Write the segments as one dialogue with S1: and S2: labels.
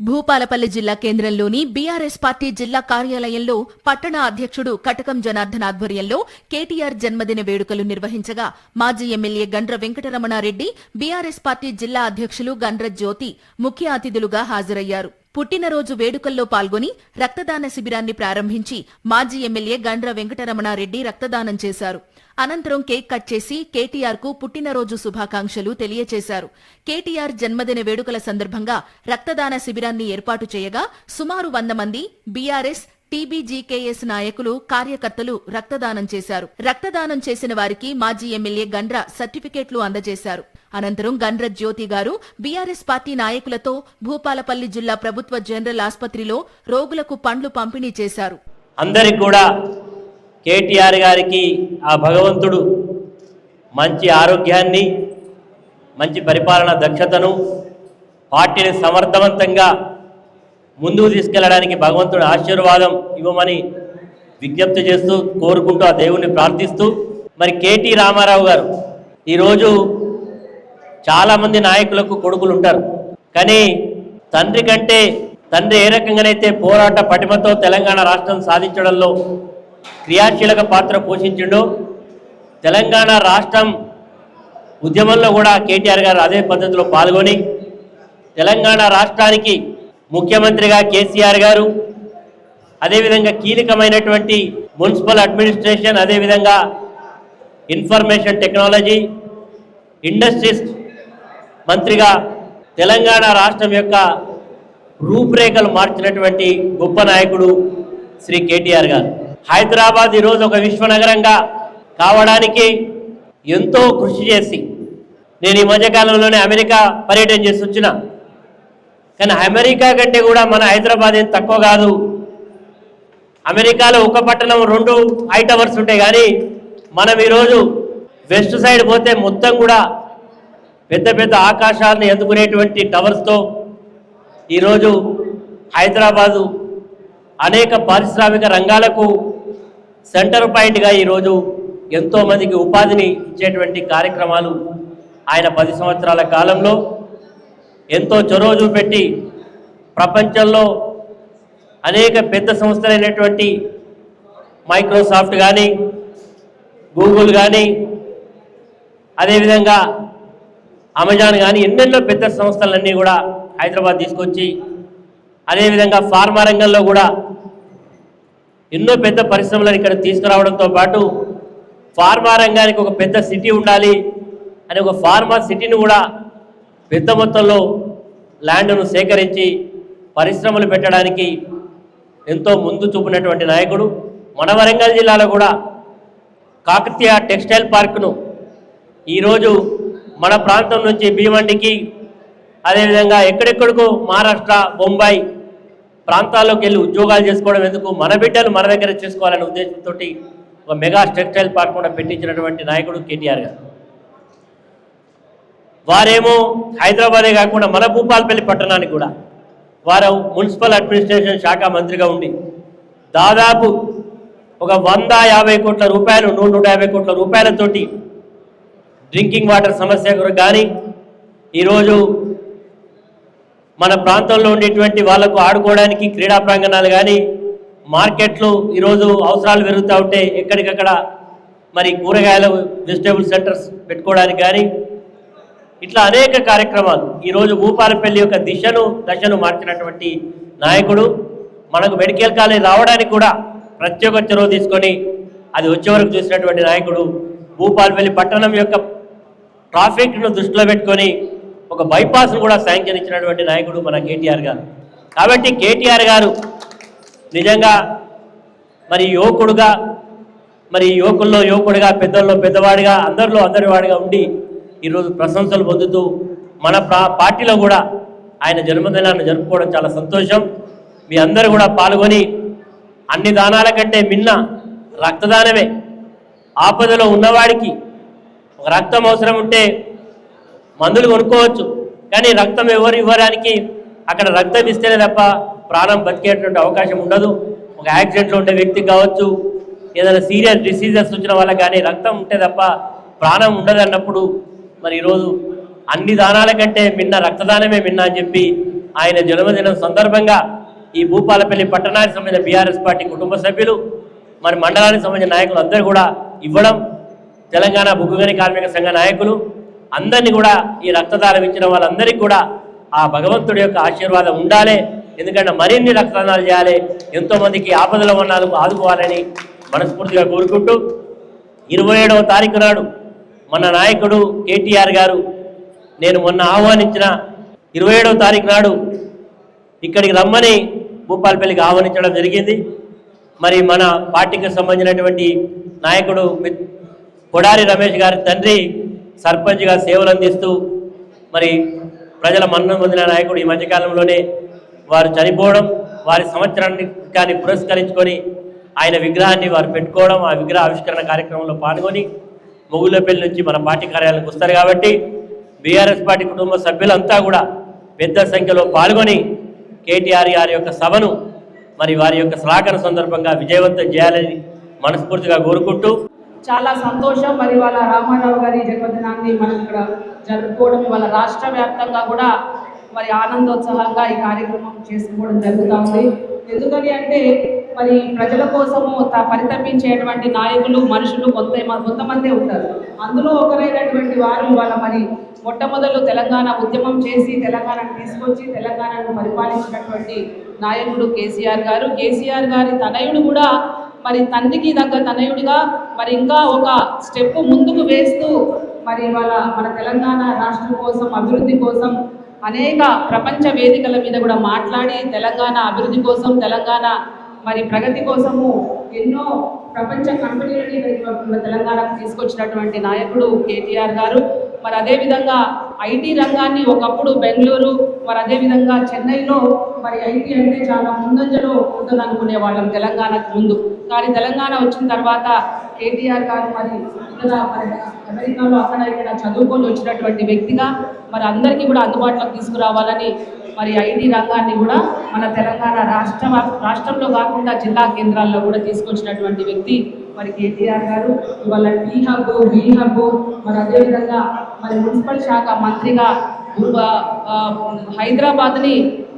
S1: భూపాలపల్లి జిల్లా కేంద్రంలోని BRS party జిల్లా కార్యాలయంలో పట్టణ అధ్యక్షుడు కటకం జనార్దన్ ఆధ్వర్యంలో కేటీఆర్ జన్మదిన వేడుకలు నిర్వహించగా మాజీ MLA Gandra Venkataramanareddy BRS party జిల్లా అధ్యక్షులు గండ్ర జ్యోతి ముఖ్య అతిథులుగా హాజరయ్యారు. పుట్టినరోజు వేడుకల్లో పాల్గొని రక్తదాన శిబిరాన్ని ప్రారంభించి మాజీ ఎమ్మెల్యే గండ్ర వెంకటరమణారెడ్డి రక్తదానం చేశారు. అనంతరం కేక్ కట్ చేసి కేటీఆర్కు పుట్టినరోజు శుభాకాంక్షలు తెలియచేశారు. కేటీఆర్ జన్మదిన వేడుకల సందర్భంగా రక్తదాన శిబిరాన్ని ఏర్పాటు చేయగా సుమారు వంద మంది బీఆర్ఎస్ టీబీజీకేఎస్ నాయకులు కార్యకర్తలు రక్తదానం చేశారు. రక్తదానం చేసిన వారికి మాజీ ఎమ్మెల్యే గండ్ర సర్టిఫికేట్లు అందజేశారు. అనంతరం గండ్ర జ్యోతి గారు బీఆర్ఎస్ పార్టీ నాయకులతో భూపాలపల్లి జిల్లా ప్రభుత్వ జనరల్ ఆసుపత్రిలో రోగులకు పండ్లు పంపిణీ చేశారు.
S2: అందరికి కూడా కేటీఆర్ గారికి ఆ భగవంతుడు మంచి ఆరోగ్యాన్ని మంచి పరిపాలన దక్షతను పార్టీని సమర్థవంతంగా ముందుకు తీసుకెళ్ళడానికి భగవంతుడు ఆశీర్వాదం ఇవ్వమని విజ్ఞప్తి చేస్తూ కోరుకుంటూ ఆ దేవుణ్ణి ప్రార్థిస్తూ మరి కేటీ రామారావు గారు ఈరోజు చాలామంది నాయకులకు కొడుకులు ఉంటారు. కానీ తండ్రి కంటే తండ్రి ఏ రకంగానైతే పోరాట పటిమతో తెలంగాణ రాష్ట్రం సాధించడంలో క్రియాశీలక పాత్ర పోషించిండో తెలంగాణ రాష్ట్రం ఉద్యమంలో కూడా కేటీఆర్ గారు అదే పద్ధతిలో పాల్గొని తెలంగాణ రాష్ట్రానికి ముఖ్యమంత్రిగా కేసీఆర్ గారు అదేవిధంగా కీలకమైనటువంటి మున్సిపల్ అడ్మినిస్ట్రేషన్ అదేవిధంగా ఇన్ఫర్మేషన్ టెక్నాలజీ ఇండస్ట్రీస్ మంత్రిగా తెలంగాణ రాష్ట్రం యొక్క రూపురేఖలు మార్చినటువంటి గొప్ప నాయకుడు శ్రీ కేటీఆర్ గారు. హైదరాబాద్ ఈరోజు ఒక విశ్వనగరంగా కావడానికి ఎంతో కృషి చేసి నేను ఈ మధ్యకాలంలోనే అమెరికా పర్యటన చేసి వచ్చిన కానీ అమెరికా కంటే కూడా మన హైదరాబాద్ ఏం తక్కువ కాదు. అమెరికాలో ఒక పట్టణం రెండు హై టవర్స్ ఉంటాయి కానీ మనం ఈరోజు వెస్ట్ సైడ్ పోతే మొత్తం కూడా పెద్ద పెద్ద ఆకాశాలను ఎదుకునేటువంటి టవర్స్తో ఈరోజు హైదరాబాదు అనేక పారిశ్రామిక రంగాలకు సెంటర్ పాయింట్గా ఈరోజు ఎంతోమందికి ఉపాధిని ఇచ్చేటువంటి కార్యక్రమాలు ఆయన పది సంవత్సరాల కాలంలో ఎంతో చొరవ చూపెట్టి ప్రపంచంలో అనేక పెద్ద సంస్థలైనటువంటి మైక్రోసాఫ్ట్ కానీ గూగుల్ కానీ అదేవిధంగా అమెజాన్ కానీ ఎన్నెన్నో పెద్ద సంస్థలన్నీ కూడా హైదరాబాద్ తీసుకొచ్చి అదేవిధంగా ఫార్మా రంగంలో కూడా ఎన్నో పెద్ద పరిశ్రమలను ఇక్కడ తీసుకురావడంతో పాటు ఫార్మా రంగానికి ఒక పెద్ద సిటీ ఉండాలి అని ఒక ఫార్మా సిటీని కూడా పెద్ద మొత్తంలో ల్యాండ్ను సేకరించి పరిశ్రమలు పెట్టడానికి ఎంతో ముందు చూపినటువంటి నాయకుడు. మన వరంగల్ జిల్లాలో కూడా కాకతీయ టెక్స్టైల్ పార్కును ఈరోజు మన ప్రాంతం నుంచి భీమండికి అదేవిధంగా ఎక్కడెక్కడికో మహారాష్ట్ర బొంబాయి ప్రాంతాల్లోకి వెళ్ళి ఉద్యోగాలు చేసుకోవడం ఎందుకు? మన బిడ్డలు మన దగ్గర చేసుకోవాలనే ఉద్దేశంతో ఒక మెగా టెక్స్టైల్ పార్క్ కూడా పెట్టించినటువంటి నాయకుడు కేటీఆర్ గారు. వారేమో హైదరాబాదే కాకుండా మన భూపాలపల్లి పట్టణానికి కూడా వారు మున్సిపల్ అడ్మినిస్ట్రేషన్ శాఖ మంత్రిగా ఉండి దాదాపు ఒక వంద యాభై కోట్ల రూపాయలు నూట నూట యాభై కోట్ల రూపాయలతోటి డ్రింకింగ్ వాటర్ సమస్య కానీ ఈరోజు మన ప్రాంతంలో ఉండేటువంటి వాళ్ళకు ఆడుకోవడానికి క్రీడా ప్రాంగణాలు కానీ మార్కెట్లు ఈరోజు అవసరాలు పెరుగుతూ ఉంటే ఎక్కడికక్కడ మరి కూరగాయలు వెజిటేబుల్ సెంటర్స్ పెట్టుకోవడానికి కానీ ఇట్లా అనేక కార్యక్రమాలు. ఈరోజు భూపాలపల్లి యొక్క దిశను దశను మార్చినటువంటి నాయకుడు మనకు మెడికల్ కాలేజ్ రావడానికి కూడా ప్రత్యేక చొరవ తీసుకొని అది వచ్చే వరకు చూసినటువంటి నాయకుడు భూపాలపల్లి పట్టణం యొక్క ట్రాఫిక్ను దృష్టిలో పెట్టుకొని ఒక బైపాస్ను కూడా శాంక్షన్ ఇచ్చినటువంటి నాయకుడు మన కేటీఆర్ గారు. కాబట్టి కేటీఆర్ గారు నిజంగా మరి యువకుడుగా మరి యువకుల్లో యువకుడిగా పెద్దల్లో పెద్దవాడిగా అందరిలో అందరివాడిగా ఉండి ఈరోజు ప్రశంసలు పొందుతూ మన ప్రా పార్టీలో కూడా ఆయన జన్మదినాన్ని జరుపుకోవడం చాలా సంతోషం. మీ అందరూ కూడా పాల్గొని అన్ని దానాల కంటే మిన్న రక్తదానమే. ఆపదలో ఉన్నవాడికి ఒక రక్తం అవసరం ఉంటే మందులు కొనుక్కోవచ్చు. కానీ రక్తం ఎవరు ఇవ్వడానికి అక్కడ రక్తం ఇస్తేనే తప్ప ప్రాణం బతికేటువంటి అవకాశం ఉండదు. ఒక యాక్సిడెంట్లో ఉండే వ్యక్తికి కావచ్చు ఏదైనా సీరియస్ డిసీజెస్ వచ్చిన వాళ్ళకి కానీ రక్తం ఉంటే తప్ప ప్రాణం ఉండదు అన్నప్పుడు మరి ఈరోజు అన్ని దానాల కంటే మిన్న రక్తదానమే మిన్న అని చెప్పి ఆయన జన్మదినం సందర్భంగా ఈ భూపాలపల్లి పట్టణానికి సంబంధించిన బీఆర్ఎస్ పార్టీ కుటుంబ సభ్యులు మరి మండలానికి సంబంధించిన నాయకులు అందరూ కూడా ఇవ్వడం తెలంగాణ బుగ్గుగని కార్మిక సంఘ నాయకులు అందరినీ కూడా ఈ రక్తదానం ఇచ్చిన వాళ్ళందరికీ కూడా ఆ భగవంతుడి యొక్క ఆశీర్వాదం ఉండాలి. ఎందుకంటే మరిన్ని రక్తదానాలు చేయాలి. ఎంతోమందికి ఆపదలో ఉన్నందుకు ఆదుకోవాలని మనస్ఫూర్తిగా కోరుకుంటూ ఇరవై ఏడవ తారీఖు నాడు మన నాయకుడు కేటీఆర్ గారు నేను మొన్న ఆహ్వానించిన ఇరవై ఏడవ తారీఖు నాడు ఇక్కడికి రమ్మని భూపాలపల్లికి ఆహ్వానించడం జరిగింది. మరి మన పార్టీకి సంబంధించినటువంటి నాయకుడు కొడారి రమేష్ గారి తండ్రి సర్పంచ్గా సేవలు అందిస్తూ మరి ప్రజల మన్నం పొందిన నాయకుడు ఈ మధ్యకాలంలోనే వారు చనిపోవడం వారి సంవత్సరాన్ని కానీ పురస్కరించుకొని ఆయన విగ్రహాన్ని వారు పెట్టుకోవడం ఆ విగ్రహ ఆవిష్కరణ కార్యక్రమంలో పాల్గొని మొగుళ్ళపల్లి నుంచి మన పార్టీ కార్యాలయానికి వస్తారు కాబట్టి బీఆర్ఎస్ పార్టీ కుటుంబ సభ్యులంతా కూడా పెద్ద సంఖ్యలో పాల్గొని కేటీఆర్ గారి యొక్క సభను మరి వారి యొక్క శ్లాఘన సందర్భంగా విజయవంతం చేయాలని మనస్ఫూర్తిగా కోరుకుంటూ
S3: చాలా సంతోషం. మరి వాళ్ళ రామారావు గారి జన్మదినాన్ని మనం ఇక్కడ జరుపుకోవడం ఇవాళ రాష్ట్ర వ్యాప్తంగా కూడా మరి ఆనందోత్సాహంగా ఈ కార్యక్రమం చేసుకోవడం జరుగుతూ ఉంది. ఎందుకని అంటే మరి ప్రజల కోసము త పరితపించేటువంటి నాయకులు మనుషులు కొంత కొంతమందే ఉంటారు. అందులో ఒకరైనటువంటి వారు వాళ్ళ మరి మొట్టమొదలు తెలంగాణ ఉద్యమం చేసి తెలంగాణను తీసుకొచ్చి తెలంగాణను పరిపాలించినటువంటి నాయకుడు కేసీఆర్ గారు. కేసీఆర్ గారి తనయుడు కూడా మరి తండ్రికి దగ్గర తనయుడిగా మరి ఇంకా ఒక స్టెప్ ముందుకు వేస్తూ మరి వాళ్ళ మన తెలంగాణ రాష్ట్రం కోసం అభివృద్ధి కోసం అనేక ప్రపంచ వేదికల మీద కూడా మాట్లాడి తెలంగాణ అభివృద్ధి కోసం తెలంగాణ మరి ప్రగతి కోసము ఎన్నో ప్రపంచ కంపెనీలని తెలంగాణకు తీసుకొచ్చినటువంటి నాయకుడు కేటీఆర్ గారు. మరి అదేవిధంగా ఐటీ రంగాన్ని ఒకప్పుడు బెంగళూరు మరి అదేవిధంగా చెన్నైలో మరి ఐటీ అంటే చాలా ముందంజలో ఉంటుందనుకునే వాళ్ళం తెలంగాణకు ముందు. కానీ తెలంగాణ వచ్చిన తర్వాత కేటీఆర్ గారు మరి అమెరికాలో అక్కడ ఇక్కడ చదువుకొని వచ్చినటువంటి వ్యక్తిగా మరి అందరికీ కూడా అందుబాటులోకి తీసుకురావాలని మరి ఐటీ రంగాన్ని కూడా మన తెలంగాణ రాష్ట్ర రాష్ట్రంలో కాకుండా జిల్లా కేంద్రాల్లో కూడా తీసుకొచ్చినటువంటి వ్యక్తి మరి కేటీఆర్ గారు. ఇవాళ టీ హబ్ బీ హబ్ మరి అదేవిధంగా మరి మున్సిపల్ శాఖ మంత్రిగా హైదరాబాద్ని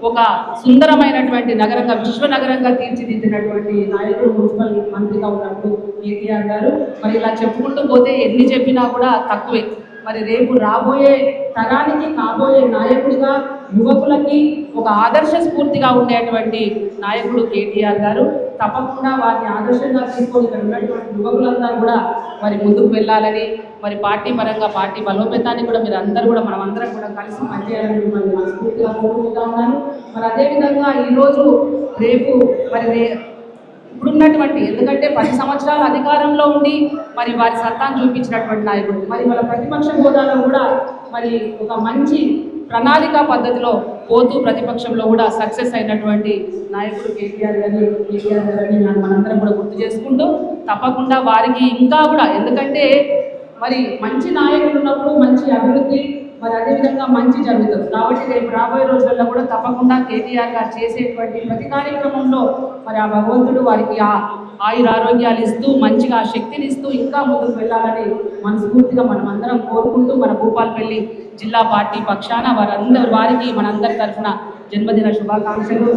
S3: ఒక సుందరమైనటువంటి నగరంగా విశ్వ నగరంగా తీర్చిదిద్దినటువంటి నాయకుడు మున్సిపల్ మంత్రిగా ఉన్నట్టు కేటీఆర్ గారు. మరి ఇలా చెప్పుకుంటూ పోతే ఎన్ని చెప్పినా కూడా తక్కువే. మరి రేపు రాబోయే తరానికి కాబోయే నాయకుడిగా యువకులకి ఒక ఆదర్శ స్ఫూర్తిగా ఉండేటువంటి నాయకుడు కేటీఆర్ గారు. తప్పకుండా వారిని ఆదర్శంగా తీసుకొని ఇక్కడ ఉన్నటువంటి యువకులందరూ కూడా మరి ముందుకు వెళ్ళాలని మరి పార్టీ పరంగా పార్టీ బలోపేతాన్ని కూడా మీరు అందరూ కూడా మనం అందరం కూడా కలిసి పనిచేయాలని మిమ్మల్ని మనస్ఫూర్తిగా కోరుకుంటా ఉన్నాను. మరి అదేవిధంగా ఈరోజు రేపు మరి రే ఇప్పుడున్నటువంటి ఎందుకంటే పది సంవత్సరాల అధికారంలో ఉండి మరి వారి సత్తాను చూపించినటువంటి నాయకుడు. మరి వాళ్ళ ప్రతిపక్ష హోదాలో కూడా మరి ఒక మంచి ప్రణాళిక పద్ధతిలో పోతూ ప్రతిపక్షంలో కూడా సక్సెస్ అయినటువంటి నాయకుడు కేటీఆర్ గారిని కేటీఆర్ గారిని మనందరం కూడా గుర్తు చేసుకుంటూ తప్పకుండా వారికి ఇంకా కూడా ఎందుకంటే మరి మంచి నాయకులు ఉన్నప్పుడు మంచి అభివృద్ధి మరి అదేవిధంగా మంచి జరుగుతుంది. కాబట్టి రేపు రాబోయే రోజుల్లో కూడా తప్పకుండా కేటీఆర్ గారు చేసేటువంటి ప్రతి కార్యక్రమంలో మరి ఆ భగవంతుడు వారికి ఆ ఆయుర ఆరోగ్యాలు ఇస్తూ మంచిగా ఆ శక్తిని ఇస్తూ ఇంకా ముందుకు వెళ్ళాలని మనస్ఫూర్తిగా మనం అందరం కోరుకుంటూ మన భూపాల్పల్లి జిల్లా పార్టీ పక్షాన వారందరి వారికి మనందరి తరఫున జన్మదిన శుభాకాంక్షలు.